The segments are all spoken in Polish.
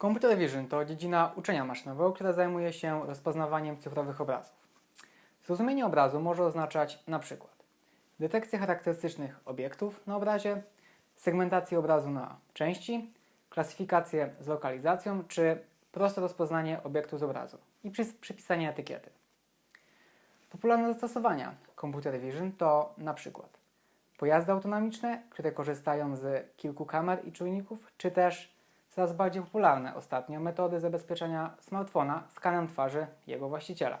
Computer Vision to dziedzina uczenia maszynowego, która zajmuje się rozpoznawaniem cyfrowych obrazów. Zrozumienie obrazu może oznaczać na przykład detekcję charakterystycznych obiektów na obrazie, segmentację obrazu na części, klasyfikację z lokalizacją czy proste rozpoznanie obiektu z obrazu i przy- przypisanie etykiety. Popularne zastosowania Computer Vision to na przykład pojazdy autonomiczne, które korzystają z kilku kamer i czujników, czy też coraz bardziej popularne ostatnio metody zabezpieczenia smartfona skanem twarzy jego właściciela.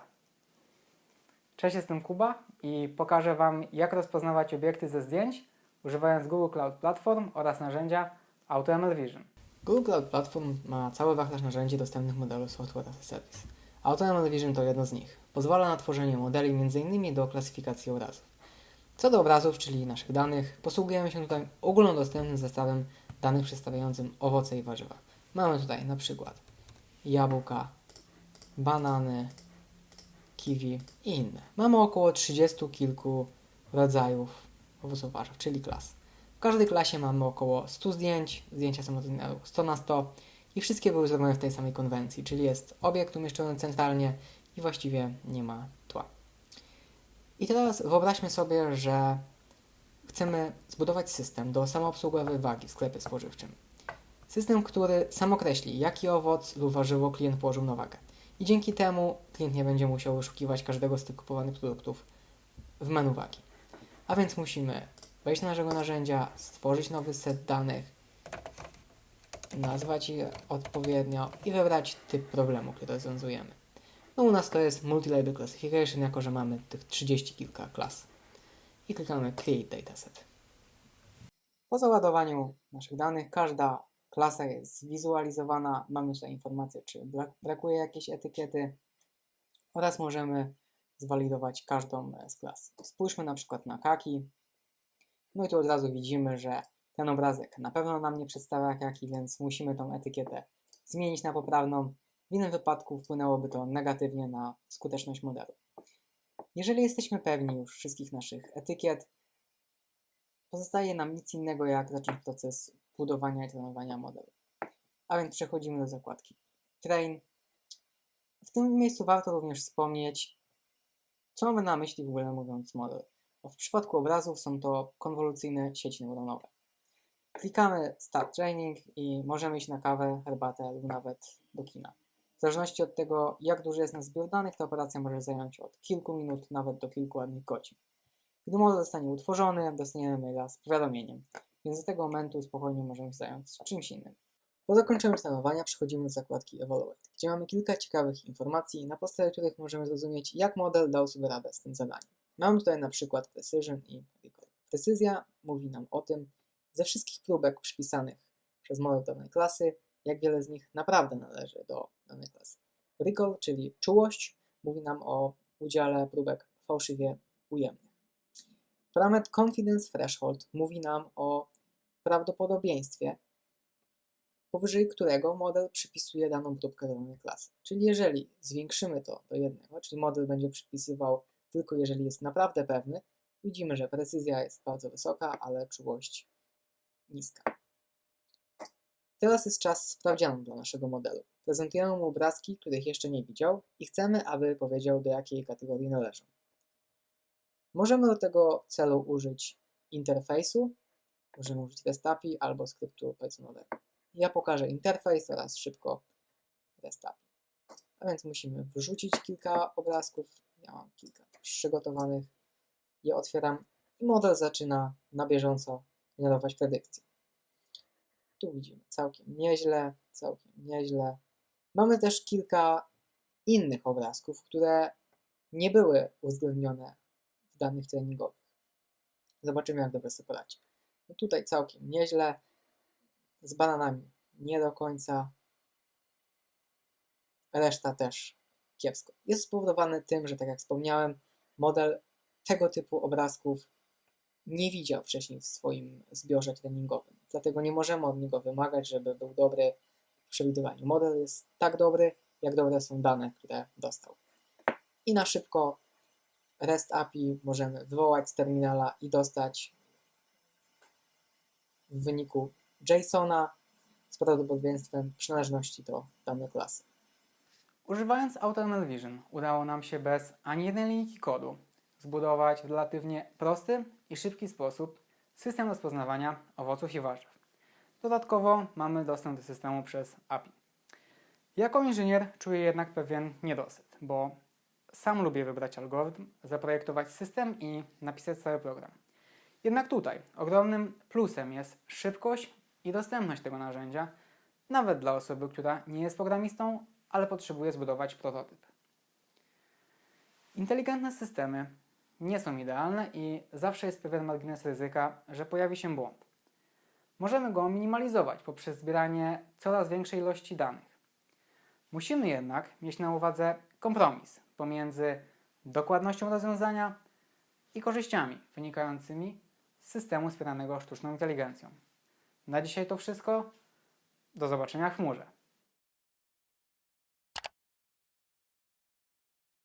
Cześć, jestem Kuba i pokażę Wam, jak rozpoznawać obiekty ze zdjęć używając Google Cloud Platform oraz narzędzia AutoML Vision. Google Cloud Platform ma cały wachlarz narzędzi dostępnych modelu Software as a Service. AutoML Vision to jedno z nich. Pozwala na tworzenie modeli m.in. do klasyfikacji obrazów. Co do obrazów, czyli naszych danych, posługujemy się tutaj ogólnodostępnym zestawem danych przedstawiającym owoce i warzywa. Mamy tutaj na przykład jabłka, banany, kiwi i inne. Mamy około 30 kilku rodzajów owoców warzyw, czyli klas. W każdej klasie mamy około 100 zdjęć, zdjęcia są odmienne 100 na 100 i wszystkie były zrobione w tej samej konwencji, czyli jest obiekt umieszczony centralnie i właściwie nie ma tła. I teraz wyobraźmy sobie, że chcemy zbudować system do samoobsługowej wagi w sklepie spożywczym. System, który sam określi, jaki owoc lub warzywo klient położył na wagę. I dzięki temu klient nie będzie musiał wyszukiwać każdego z tych kupowanych produktów w menu wagi. A więc musimy wejść do naszego narzędzia, stworzyć nowy set danych, nazwać je odpowiednio i wybrać typ problemu, który rozwiązujemy. No u nas to jest Multi-Label Classification, jako że mamy tych 30 kilka klas. I klikamy Create Dataset. Po załadowaniu naszych danych każda klasa jest zwizualizowana. Mamy tutaj informację, czy brak, brakuje jakiejś etykiety oraz możemy zwalidować każdą z klas. Spójrzmy na przykład na kaki. No i tu od razu widzimy, że ten obrazek na pewno nam nie przedstawia kaki, więc musimy tą etykietę zmienić na poprawną. W innym wypadku wpłynęłoby to negatywnie na skuteczność modelu. Jeżeli jesteśmy pewni już wszystkich naszych etykiet, pozostaje nam nic innego jak zacząć proces budowania i trenowania modelu. A więc przechodzimy do zakładki Train. W tym miejscu warto również wspomnieć, co mamy na myśli w ogóle mówiąc model. W przypadku obrazów są to konwolucyjne sieci neuronowe. Klikamy Start Training i możemy iść na kawę, herbatę lub nawet do kina. W zależności od tego, jak duży jest nasz zbiór danych, ta operacja może zająć od kilku minut, nawet do kilku ładnych godzin. Gdy model zostanie utworzony, dostaniemy maila z powiadomieniem, więc do tego momentu spokojnie możemy zająć czymś innym. Po zakończeniu trenowania przechodzimy do zakładki Evaluate, gdzie mamy kilka ciekawych informacji, na podstawie których możemy zrozumieć, jak model dał sobie radę z tym zadaniem. Mamy tutaj na przykład Precision i Recall. Precyzja mówi nam o tym, ze wszystkich próbek przypisanych przez model danej klasy, jak wiele z nich naprawdę należy do danej klasy. Recall, czyli czułość, mówi nam o udziale próbek fałszywie ujemnych. Parametr Confidence Threshold mówi nam o prawdopodobieństwie, powyżej którego model przypisuje daną próbkę do danej klasy. Czyli jeżeli zwiększymy to do jednego, czyli model będzie przypisywał tylko jeżeli jest naprawdę pewny, widzimy, że precyzja jest bardzo wysoka, ale czułość niska. Teraz jest czas sprawdzianu dla naszego modelu. Prezentujemy mu obrazki, których jeszcze nie widział i chcemy, aby powiedział, do jakiej kategorii należą. Możemy do tego celu użyć interfejsu, możemy użyć REST-API albo skryptu Pythonowego. Ja pokażę interfejs oraz szybko REST-API. A więc musimy wrzucić kilka obrazków. Ja mam kilka przygotowanych. Je otwieram i model zaczyna na bieżąco generować predykcje. Tu widzimy całkiem nieźle, całkiem nieźle. Mamy też kilka innych obrazków, które nie były uwzględnione w danych treningowych. Zobaczymy, jak dobrze sobie poradzi. No tutaj całkiem nieźle. Z bananami nie do końca. Reszta też kiepsko. Jest spowodowany tym, że tak jak wspomniałem, model tego typu obrazków nie widział wcześniej w swoim zbiorze treningowym. Dlatego nie możemy od niego wymagać, żeby był dobry w przewidywaniu. Model jest tak dobry, jak dobre są dane, które dostał. I na szybko REST API możemy wywołać z terminala i dostać w wyniku JSONa z prawdopodobieństwem przynależności do danej klasy. Używając AutoML Vision udało nam się bez ani jednej linijki kodu zbudować relatywnie prosty i szybki sposób system rozpoznawania owoców i warzyw. Dodatkowo mamy dostęp do systemu przez API. Jako inżynier czuję jednak pewien niedosyt, bo sam lubię wybrać algorytm, zaprojektować system i napisać cały program. Jednak tutaj ogromnym plusem jest szybkość i dostępność tego narzędzia, nawet dla osoby, która nie jest programistą, ale potrzebuje zbudować prototyp. Inteligentne systemy nie są idealne i zawsze jest pewien margines ryzyka, że pojawi się błąd. Możemy go minimalizować poprzez zbieranie coraz większej ilości danych. Musimy jednak mieć na uwadze kompromis pomiędzy dokładnością rozwiązania i korzyściami wynikającymi z systemu wspieranego sztuczną inteligencją. Na dzisiaj to wszystko. Do zobaczenia w chmurze.